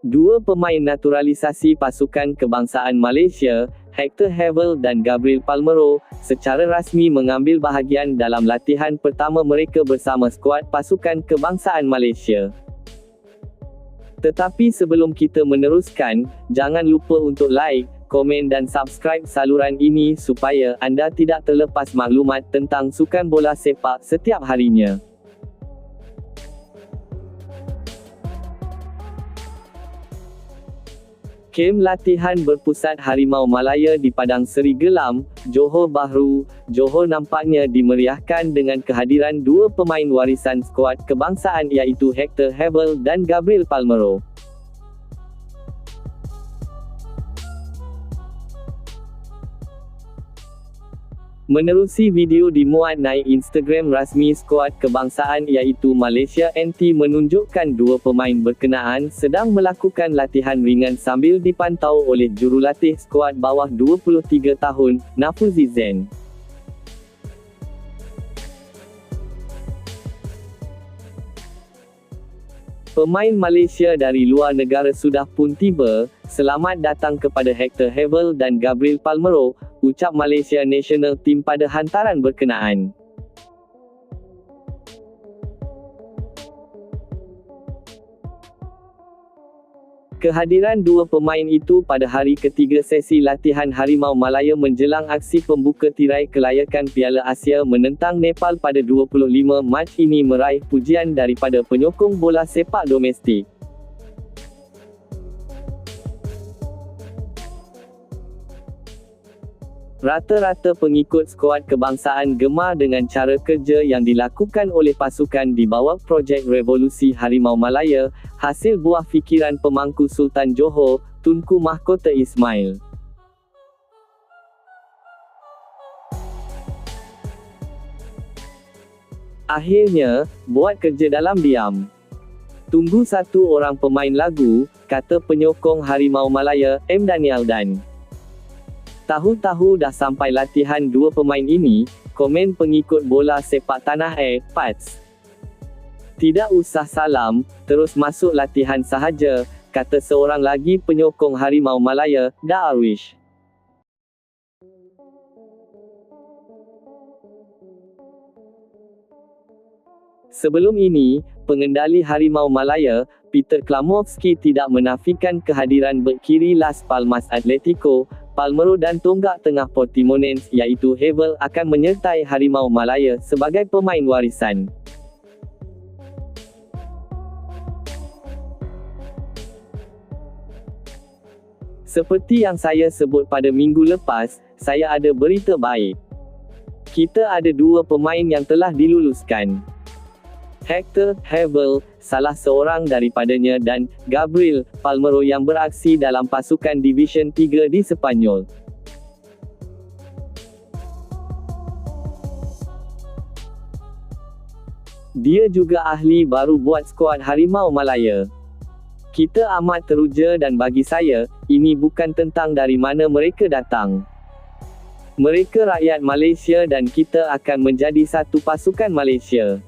Dua pemain naturalisasi pasukan kebangsaan Malaysia, Hector Havel dan Gabriel Palmero, secara rasmi mengambil bahagian dalam latihan pertama mereka bersama skuad pasukan kebangsaan Malaysia. Tetapi sebelum kita meneruskan, jangan lupa untuk like, komen dan subscribe saluran ini supaya anda tidak terlepas maklumat tentang sukan bola sepak setiap harinya. Kem latihan berpusat Harimau Malaya di Padang Seri Gelam, Johor Bahru, Johor nampaknya dimeriahkan dengan kehadiran dua pemain warisan skuad kebangsaan iaitu Hector Hebel dan Gabriel Palmero. Menerusi video dimuat naik Instagram rasmi skuad kebangsaan iaitu Malaysia NT menunjukkan dua pemain berkenaan sedang melakukan latihan ringan sambil dipantau oleh jurulatih skuad bawah 23 tahun, Nafuzi Zen. Pemain Malaysia dari luar negara sudah pun tiba, selamat datang kepada Hector Hebel dan Gabriel Palmero, ucap Malaysia National Team pada hantaran berkenaan. Kehadiran dua pemain itu pada hari ketiga sesi latihan Harimau Malaya menjelang aksi pembuka tirai kelayakan Piala Asia menentang Nepal pada 25 Mac ini meraih pujian daripada penyokong bola sepak domestik. Rata-rata pengikut skuad kebangsaan gemar dengan cara kerja yang dilakukan oleh pasukan di bawah projek Revolusi Harimau Malaya, hasil buah fikiran pemangku Sultan Johor, Tunku Mahkota Ismail. Akhirnya, buat kerja dalam diam. Tunggu satu orang pemain lagu, kata penyokong Harimau Malaya, M. Daniel Dan. Tahu-tahu dah sampai latihan dua pemain ini, komen pengikut bola sepak tanah air, PATS. Tidak usah salam, terus masuk latihan sahaja, kata seorang lagi penyokong Harimau Malaya, Darwish. Sebelum ini, pengendali Harimau Malaya, Peter Klamovski tidak menafikan kehadiran bek kiri Las Palmas Atletico, Palmero dan tonggak tengah Portimonense iaitu Havel akan menyertai Harimau Malaya sebagai pemain warisan. Seperti yang saya sebut pada minggu lepas, saya ada berita baik. Kita ada dua pemain yang telah diluluskan. Hector Havel, salah seorang daripadanya dan Gabriel Palmero yang beraksi dalam pasukan Division 3 di Sepanyol. Dia juga ahli baru buat skuad Harimau Malaya. Kita amat teruja dan bagi saya, ini bukan tentang dari mana mereka datang. Mereka rakyat Malaysia dan kita akan menjadi satu pasukan Malaysia.